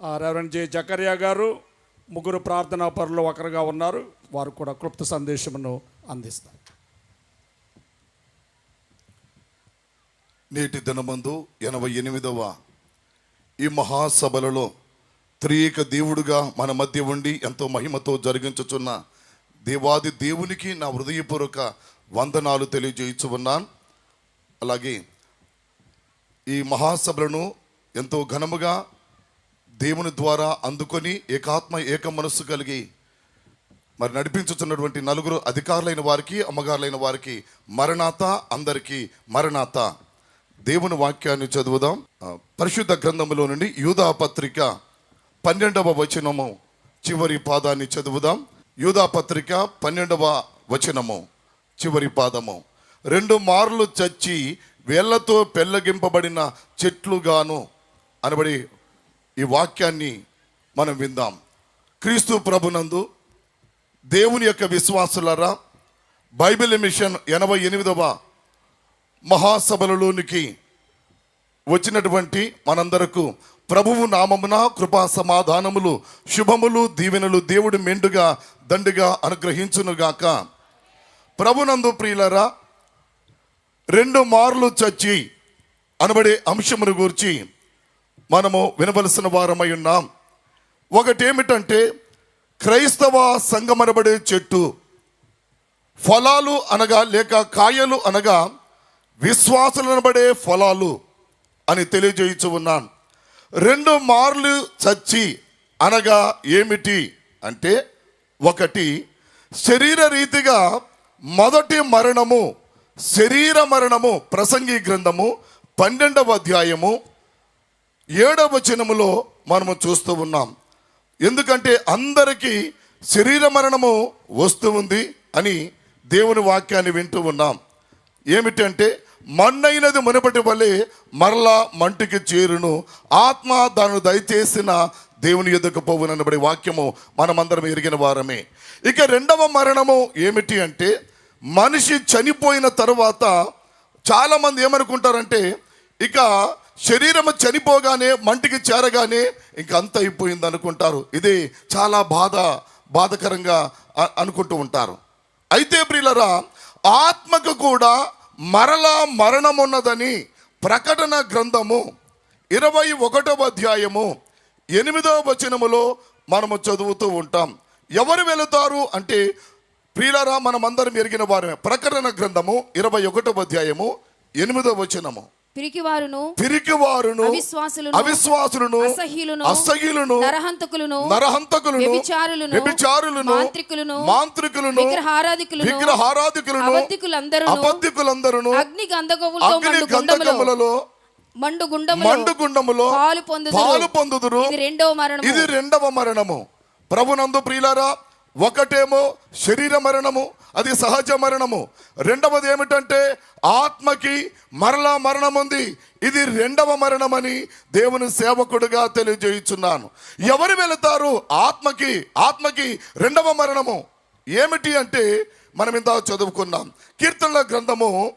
ఆ, రెవరెండ్ జే జకరియా గారు ముగ్గురు ప్రార్థనా పరులు ఒకరుగా ఉన్నారు. వారు కూడా క్లుప్త సందేశమును అందిస్తారు. నేటి దినమందు ఎనభై ఎనిమిదవ ఈ మహాసభలలో త్రియేక దేవుడుగా మన మధ్య ఉండి ఎంతో మహిమతో జరిగించుచున్న దేవాది దేవునికి నా హృదయపూర్వక వందనాలు తెలియజేయచ్చు ఉన్నాను. అలాగే ఈ మహాసభలను ఎంతో ఘనముగా దేవుని ద్వారా అందుకొని ఏకాత్మ ఏక మనస్సు కలిగి మరి నడిపించుతున్నటువంటి నలుగురు అధికారులైన వారికి అమ్మగారులైన వారికి మరణాత అందరికీ మరణాత. దేవుని వాక్యాన్ని చదువుదాం. పరిశుద్ధ గ్రంథములో నుండి యూదా పత్రిక పన్నెండవ వచనము చివరి పాదాన్ని చదువుదాం. యూదా పత్రిక పన్నెండవ వచనము చివరి పాదము. రెండు మార్లు చచ్చి వేళ్ళతో పెళ్ళగింపబడిన చెట్లుగాను అనబడి ఈ వాక్యాన్ని మనం విందాం. క్రీస్తు ప్రభునందు దేవుని యొక్క విశ్వాసులరా బైబిల్ మిషన్ ఎనభై ఎనిమిదవ మహాసభలలోనికి వచ్చినటువంటి మనందరకు ప్రభువు నామమున కృపా సమాధానములు శుభములు దీవెనలు దేవుడు మెండుగా దండుగా అనుగ్రహించునుగాక. ప్రభునందు ప్రియులరా రెండు మార్లు చచ్చి అనబడే అంశమును గూర్చి మనము వినవలసిన వారమై ఉన్నాం. ఒకటేమిటంటే క్రైస్తవ సంగమనబడే చెట్టు ఫలాలు అనగా లేక కాయలు అనగా విశ్వాసులనబడే ఫలాలు అని తెలియజేయచ్చు ఉన్నాను రెండు మార్లు చచ్చి అనగా ఏమిటి అంటే ఒకటి శరీర రీతిగా మొదటి మరణము శరీర మరణము ప్రసంగి గ్రంథము పన్నెండవ అధ్యాయము ఏడవ వచనములో మనము చూస్తూ ఉన్నాం. ఎందుకంటే అందరికీ శరీర మరణము వస్తూ ఉంది అని దేవుని వాక్యాన్ని వింటూ ఉన్నాం. ఏమిటంటే మన్నైనది మునుపటి వల్లే మరలా మంటికి చేరును. ఆత్మ దాను దయచేసిన దేవుని ఎదుకు పోవునబడి వాక్యము మనమందరం ఎరిగిన వారమే. ఇక రెండవ మరణము ఏమిటి అంటే మనిషి చనిపోయిన తర్వాత చాలామంది ఏమనుకుంటారంటే ఇక శరీరం చనిపోగానే మంటికి చేరగానే ఇంక అంత అయిపోయింది అనుకుంటారు. ఇది చాలా బాధ బాధకరంగా అనుకుంటూ ఉంటారు. అయితే ప్రియులరా ఆత్మకు కూడా మరలా మరణం ఉన్నదని ప్రకటన గ్రంథము ఇరవై ఒకటవ అధ్యాయము ఎనిమిదవ వచనములో మనము చదువుతూ ఉంటాం. ఎవరు వెళుతారు అంటే ప్రియులరా మనమందరం ఎరిగిన వారమే. ప్రకటన గ్రంథము ఇరవై ఒకటవ అధ్యాయము ఎనిమిదవ వచనము. పిరికివారును పిరికివారును అవిశ్వాసులను, అవిశ్వాసులను అసహ్యులను, అసహ్యులను నరహంతకులను నరహంతకులను వ్యభిచారులను, వ్యభిచారులను మాంత్రికులను, మాంత్రికులను విగ్రహారాధికులను, విగ్రహారాధికులను అబద్ధికులందరును, అబద్ధికులందరును అగ్ని గంధకములతో అగ్ని మండు గుండములో గంధకములలో మండు గుండములో మండు గుండములో పాలు పొందుదురు. పాలు పొందుదురు. ఇది రెండవ మరణము. ఇది రెండవ మరణము. ప్రభునందు ప్రియులారా ఒకటేమో శరీర మరణము అది సహజ మరణము. రెండవది ఏమిటంటే ఆత్మకి మరలా మరణం ఉంది ఇది రెండవ మరణమని దేవుని సేవకుడుగా తెలియజేయుచున్నాను. ఎవరు వెళతారు? ఆత్మకి ఆత్మకి రెండవ మరణము. ఏమిటి అంటే మనం ఇంత చదువుకున్నాం. కీర్తనల గ్రంథము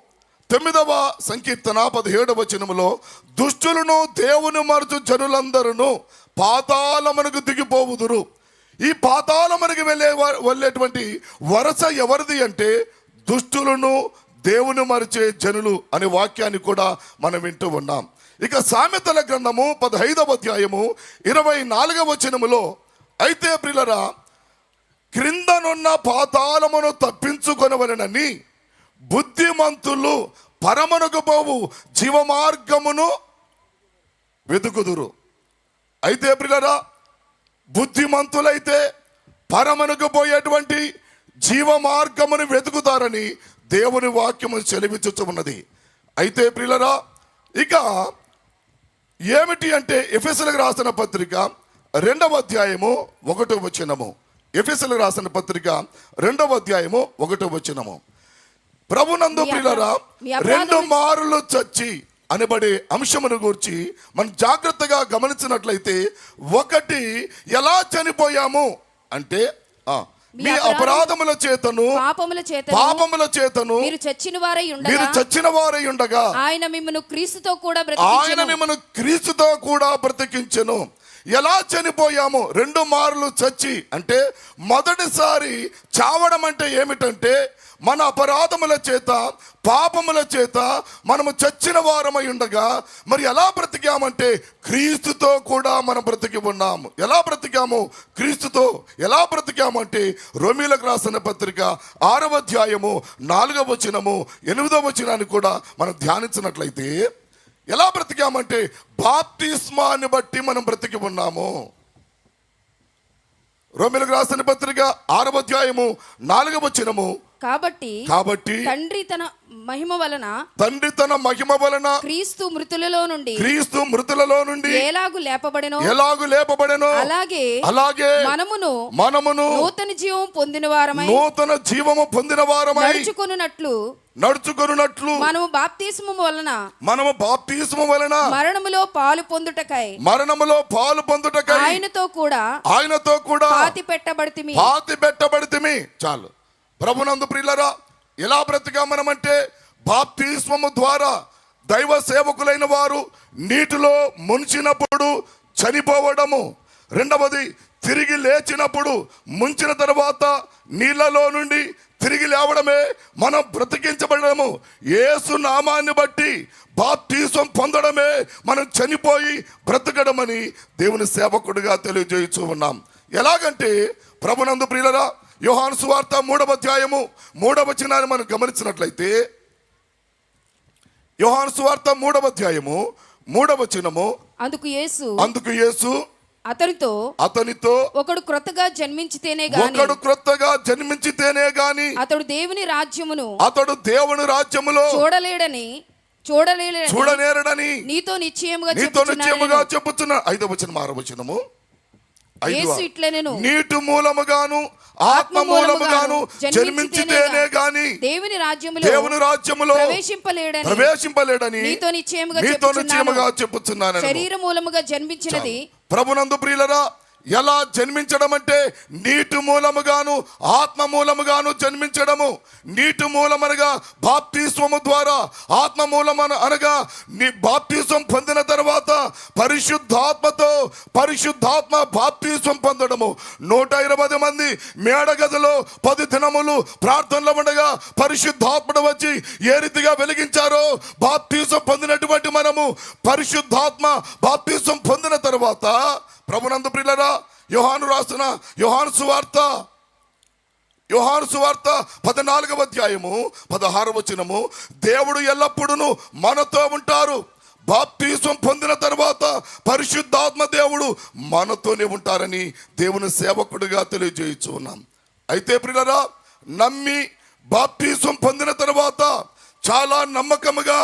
తొమ్మిదవ సంకీర్తన పదిహేడవ వచనములో దుష్టులను దేవుని మరుచు జనులందరూ పాతాళమునకు దిగిపోవుదురు. ఈ పాతాళమునికి వెళ్ళే వెళ్ళేటువంటి వరస ఎవరిది అంటే దుష్టులను దేవుని మరిచే జనులు అనే వాక్యాన్ని కూడా మనం వింటూ ఉన్నాం. ఇక సామెతల గ్రంథము పదహైదవ అధ్యాయము ఇరవై నాలుగవ వచనములో అయితే ప్రిలరా క్రిందనున్న పాతాళమును తప్పించుకొనవలనని బుద్ధిమంతులు పరమనుకు పోవు జీవమార్గమును వెతుకుదురు. అయితే ప్రిలరా బుద్ధిమంతులైతే పరమనుకు పోయేటువంటి జీవ మార్గమును వెతుకుతారని దేవుని వాక్యము చెలివిచ్చుచున్నది. అయితే ప్రిలరా ఇక ఏమిటి అంటే ఎఫెసలకు రాసిన పత్రిక రెండవ అధ్యాయము ఒకటో వచనము. ఎఫెసలకు రాసిన పత్రిక రెండవ అధ్యాయము ఒకటో వచనము. ప్రభునందు అపరాధములు- రెండు మారులు చచ్చి అనబడే అంశమును గూర్చి మనం జాగ్రత్తగా గమనించినట్లయితే ఒకటి ఎలా చనిపోయాము? అంటే ఆ, మీ మీ అపరాధము- అపరాధముల చేతను పాపముల చేత పాపముల చేతను మీరు చచ్చిన వారై మీరు ఉండగా చచ్చిన వారై ఉండగా ఆయన మిమ్మల్ని క్రీస్తుతో కూడా ఆయన మిమ్మల్ని క్రీస్తుతో కూడా బ్రతికించెను. ఎలా చనిపోయాము? రెండు మార్లు చచ్చి అంటే మొదటిసారి చావడం అంటే ఏమిటంటే మన అపరాధముల చేత పాపముల చేత మనము చచ్చిన వారమై ఉండగా మరి ఎలా బ్రతికామంటే క్రీస్తుతో కూడా మనం బ్రతికి ఉన్నాము. ఎలా బ్రతికాము? క్రీస్తుతో ఎలా బ్రతికామంటే రోమిలకు రాసిన పత్రిక ఆరవ అధ్యాయము నాలుగవ వచనము ఎనిమిదవ వచనాన్ని కూడా మనం ధ్యానించినట్లయితే ఎలా బ్రతికామంటే బాప్తిస్మాన్ని బట్టి మనం బ్రతికి ఉన్నాము. రోమిలకు రాసిన పత్రిక ఆరవ అధ్యాయము నాలుగవ వచనము. కాబట్టి కాబట్టి తండ్రి తన మహిమ వలన తండ్రి తన మహిమ వలన క్రీస్తు మృతులలో నుండి క్రీస్తు మృతులలో నుండి ఎలాగు లేపబడెనో ఎలాగు లేపబడెనో అలాగే అలాగే మనమును మనమును నూతన జీవం పొందిన వారమై నూతన జీవము పొందిన వారమై నడుచుకొనున్నట్లు నడుచుకొనున్నట్లు. మనము బాప్తిస్మము వలన మనము బాప్తిస్మ వలన మరణములో పాలు పొందుటకై మరణములో పాలు పొందుటకై ఆయనతో కూడా ఆయనతో కూడా పాతి పెట్టబడితిమి. పాతి పెట్టబడితిమి. చాలు. ప్రభునందు ప్రియులరా ఎలా బ్రతికా మనమంటే బాప్తిస్మము ద్వారా దైవ సేవకులైన వారు నీటిలో ముంచినప్పుడు చనిపోవడము. రెండవది తిరిగి లేచినప్పుడు ముంచిన తర్వాత నీళ్ళలో నుండి తిరిగి లేవడమే మనం బ్రతికించబడము. యేసు నామాన్ని బట్టి బాప్తీసం పొందడమే మనం చనిపోయి బ్రతకడమని దేవుని సేవకుడిగా తెలియజేయచ్చు ఉన్నాం. ఎలాగంటే ప్రభునందు ప్రియులరా యోహాను సువార్త మూడవ అధ్యాయము మూడవ వచనాన్ని మనం గమనించినట్లయితే యోహాను సువార్త మూడవ అధ్యాయము మూడవ వచనము అందుకు యేసు అందుకు యేసు అతనితో అతనితో ఒకడు క్రొత్తగా జన్మించితేనే గాని ఒకడు క్రొత్తగా జన్మించితేనే గాని అతడు దేవుని రాజ్యమును అతడు దేవుని రాజ్యములో చూడలేడని చూడలేడని చూడనేరడని నీతో నిశ్చయముగా నీతో నిశ్చయముగా చెప్పుచున్నా. ఐదవ వచనం ఆరవ వచనము. నీటి మూలముగాను ఆత్మ మూలముగాను జన్మించితేనే గాని దేవుని రాజ్యములో దేవుని రాజ్యములో ప్రవేశింపలేడని ప్రవేశింపలేడని నీతో నిశ్చయముగా చెప్పుచున్నాను. శరీర మూలముగా జన్మించినది ప్రభునందు ప్రియులరా ఎలా జన్మించడం అంటే నీటి మూలముగాను ఆత్మ మూలముగాను జన్మించడము. నీటి మూలమనగా బాప్తిస్వము ద్వారా ఆత్మ మూలమన అనగా నీ బాప్తిస్వం పొందిన తర్వాత పరిశుద్ధాత్మతో పరిశుద్ధాత్మ బాప్తిస్వం పొందడము. నూట ఇరవై మంది మేడగదిలో పది దినములు ప్రార్థనలో ఉండగా పరిశుద్ధాత్మను వచ్చి ఏ రీతిగా వెలిగించారో బాప్తిసం పొందినటువంటి మనము పరిశుద్ధాత్మ బాప్తిసం పొందిన తర్వాత ప్రభునందు ప్రియులరా యోహాను రాసిన యోహాను సువార్త. యోహాను సువార్త పద్నాలుగవ అధ్యాయము పదహారు వచనము. దేవుడు ఎల్లప్పుడూ మనతో ఉంటారు. బాప్తీసం పొందిన తర్వాత పరిశుద్ధాత్మ దేవుడు మనతోనే ఉంటారని దేవుని సేవకుడిగా తెలియజేయచ్చు ఉన్నాం అయితే ప్రిల్లరా నమ్మి బాప్తీసం పొందిన తర్వాత చాలా నమ్మకముగా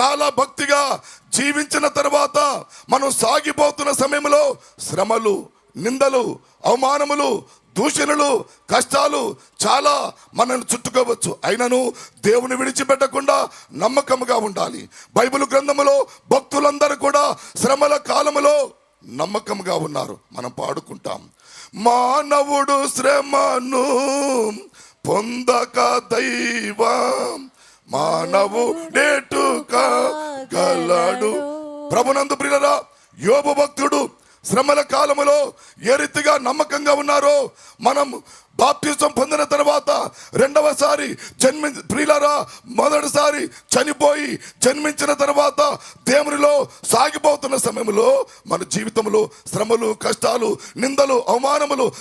చాలా భక్తిగా జీవించిన తర్వాత మనం సాగిపోతున్న సమయంలో శ్రమలు నిందలు అవమానములు దూషణలు కష్టాలు చాలా మనల్ని చుట్టుకోవచ్చు. అయినను దేవుని విడిచిపెట్టకుండా నమ్మకముగా ఉండాలి. బైబిల్ గ్రంథములో భక్తులందరూ కూడా శ్రమల కాలములో నమ్మకముగా ఉన్నారు. మనం పాడుకుంటాం. మానవుడు శ్రమను పొందక దైవం మానవు నేటుక గలడు. ప్రభునందు ప్రియులరా యోబు భక్తుడు శ్రమల కాలములో ఏ రీతిగా నమ్మకంగా ఉన్నారో మనం బాప్తిజం పొందిన తర్వాత రెండవసారి జన్మి ప్రియులరా మొదటిసారి చనిపోయి జన్మించిన తర్వాత దేవునిలో సాగిపోతున్న సమయంలో మన జీవితంలో శ్రమలు కష్టాలు నిందలు అవమానములు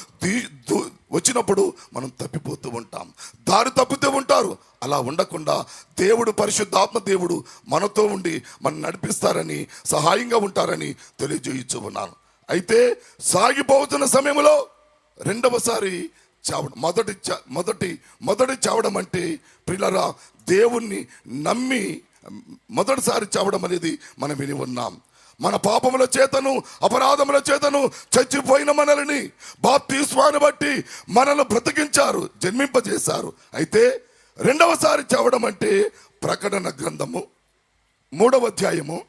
వచ్చినప్పుడు మనం తప్పిపోతూ ఉంటాం. దారి తప్పుతూ ఉంటారు. అలా ఉండకుండా దేవుడు పరిశుద్ధాత్మ దేవుడు మనతో ఉండి మనం నడిపిస్తారని సహాయంగా ఉంటారని తెలియజేయించు ఉన్నాను. అయితే సాగిపోతున్న సమయంలో రెండవసారి చావడం. మొదటి చ- మొదటి మొదటి చావడం అంటే పిల్లరా దేవుణ్ణి నమ్మి మొదటిసారి చావడం అనేది మనం విని ఉన్నాం. మన పాపముల చేతను అపరాధముల చేతను చచ్చిపోయిన మనల్ని బాప్తీస్వాన్ని బట్టి మనల్ని బ్రతికించారు జన్మింపజేశారు. అయితే రెండవసారి చావడం అంటే ప్రకటన గ్రంథము మూడవ అధ్యాయము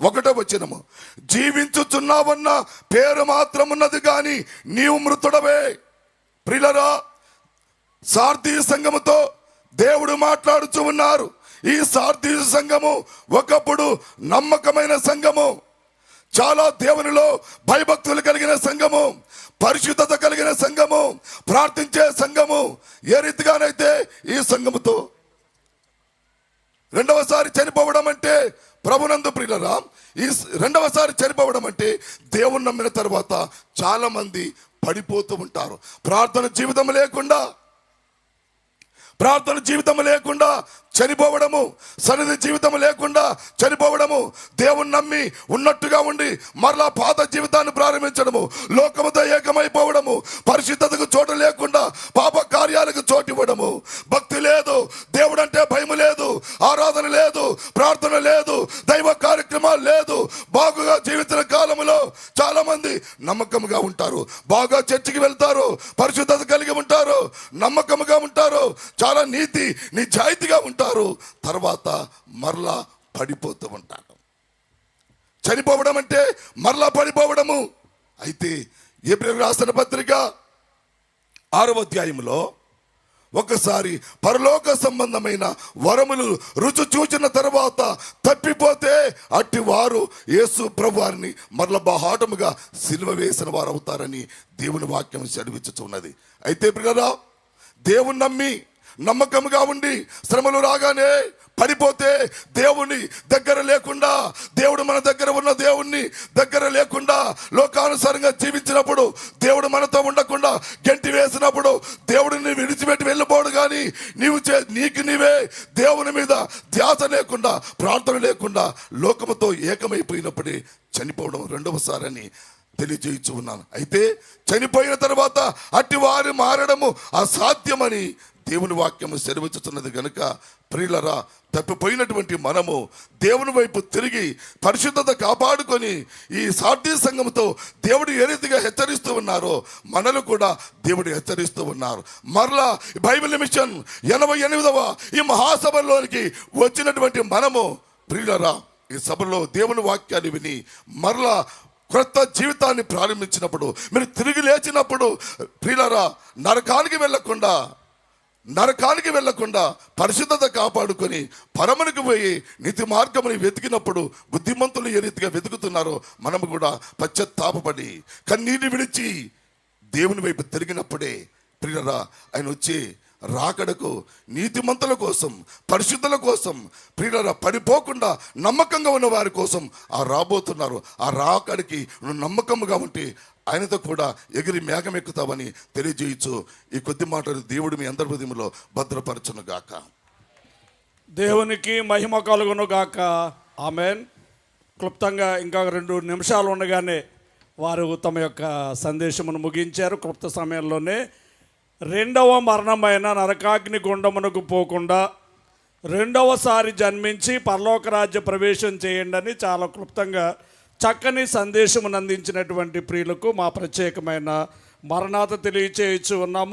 ఒకటో వచనము. జీవించుచున్నావన్న పేరు మాత్రం ఉన్నది కానీ నీవు మృతుడవే. ప్రిలరా సార్థీ సంఘముతో దేవుడు మాట్లాడుచు ఉన్నారు. ఈ సార్థీ సంఘము ఒకప్పుడు నమ్మకమైన సంఘము చాలా దేవునిలో భయభక్తులు కలిగిన సంఘము పరిశుద్ధత కలిగిన సంఘము ప్రార్థించే సంఘము ఏ రీతిగానైతే ఈ సంఘముతో రెండవసారి చనిపోవడం అంటే ప్రభునందు ప్రియులరా ఈ రెండవసారి చనిపోవడం అంటే దేవుని నమ్మిన తర్వాత చాలా మంది పడిపోతూ ఉంటారు. ప్రార్థన జీవితం లేకుండా ప్రార్థన జీవితం లేకుండా చనిపోవడము సన్నిధి జీవితం లేకుండా చనిపోవడము దేవుని నమ్మి ఉన్నట్టుగా ఉండి మరలా పాత జీవితాన్ని ప్రారంభించడము లోకముతో ఏకమైపోవడము పరిశుద్ధతకు చోటు లేకుండా పాప కార్యాలకు చోటు ఇవ్వడము. భక్తి లేదు దేవుడు అంటే భయం లేదు ఆరాధన లేదు ప్రార్థన లేదు దైవ కార్యక్రమాలు లేదు. బాగుగా జీవించిన కాలములో చాలా మంది ఉంటారు. బాగా చర్చికి వెళ్తారు పరిశుద్ధత కలిగి ఉంటారు నమ్మకముగా ఉంటారు. చాలా నీతి నిజాయితీగా ఉంటారు. తర్వాత మరలా పడిపోతూ ఉంటారు. చనిపోవడం అంటే మరలా పడిపోవడము. అయితే ఏప్రిల్ రాసిన పత్రిక ఆరవ అధ్యాయంలో ఒకసారి పరలోక సంబంధమైన వరములు రుచి చూచిన తర్వాత తప్పిపోతే అట్టి వారు యేసు ప్రభువారిని మరల బహాటముగా సిలువ వేసిన వారు అవుతారని దేవుని వాక్యం చదివించుతున్నది అయితే ప్రియులరా దేవుని నమ్మి నమ్మకముగా ఉండి శ్రమలు రాగానే పడిపోతే దేవుని దగ్గర లేకుండా దేవుడు మన దగ్గర ఉన్న దేవుణ్ణి దగ్గర లేకుండా లోకానుసారంగా జీవించినప్పుడు దేవుడు మనతో ఉండకుండా గంటి వేసినప్పుడు దేవుడిని విడిచిపెట్టి వెళ్ళిపోడు కానీ నీవు చే నీకు నీవే దేవుని మీద ధ్యాస లేకుండా ప్రార్థన లేకుండా లోకముతో ఏకమైపోయినప్పుడే చనిపోవడం రెండవసారని అని ఉన్నాను. అయితే చనిపోయిన తర్వాత అట్టి వారు మారడము అసాధ్యమని దేవుని వాక్యము సెలవిచ్చుతున్నది కనుక ప్రియులరా తప్పిపోయినటువంటి మనము దేవుని వైపు తిరిగి పరిశుద్ధత కాపాడుకొని ఈ సాధ్య సంఘంతో దేవుడు ఏ రీతిగా హెచ్చరిస్తూ ఉన్నారో మనలు కూడా దేవుడు హెచ్చరిస్తూ ఉన్నారు. మరలా బైబిల్ మిషన్ ఎనభై ఎనిమిదవ ఈ మహాసభలోనికి వచ్చినటువంటి మనము ప్రియులరా ఈ సభలో దేవుని వాక్యాన్ని విని మరలా క్రొత్త జీవితాన్ని ప్రారంభించినప్పుడు మీరు తిరిగి లేచినప్పుడు ప్రియులరా నరకానికి వెళ్ళకుండా నరకానికి వెళ్ళకుండా పరిశుద్ధత కాపాడుకొని పరమునికి పోయి నీతి మార్గముని వెతికినప్పుడు బుద్ధిమంతులు ఏ రీతిగా వెతుకుతున్నారో మనము కూడా పశ్చత్తాపడి కన్నీటి విడిచి దేవుని వైపు తిరిగినప్పుడే ప్రియరా ఆయన వచ్చి రాకడకు నీతిమంతుల కోసం పరిశుద్ధుల కోసం ప్రియుల పడిపోకుండా నమ్మకంగా ఉన్న వారి కోసం ఆ రాబోతున్నారు. ఆ రాకడికి నువ్వు నమ్మకంగా ఉంటే ఆయనతో కూడా ఎగిరి మేఘం ఎక్కుతామని తెలియజేయచ్చు. ఈ కొద్ది మాటలు దేవుడు మీ అందరి హృదయంలో భద్రపరచును గాక దేవునికి మహిమ కలుగును గాక ఆమెన్. క్లుప్తంగా ఇంకా రెండు నిమిషాలు ఉండగానే వారు తమ యొక్క సందేశమును ముగించారు. క్లుప్త సమయంలోనే రెండవ మరణమైన నరకాగ్ని గుండమునకు పోకుండా రెండవసారి జన్మించి పరలోక రాజ్య ప్రవేశం చేయండి అని చాలా క్లుప్తంగా చక్కని సందేశమును అందించినటువంటి ప్రియులకు మా ప్రత్యేకమైన మరణాత తెలియచేయచ్చు ఉన్నాము.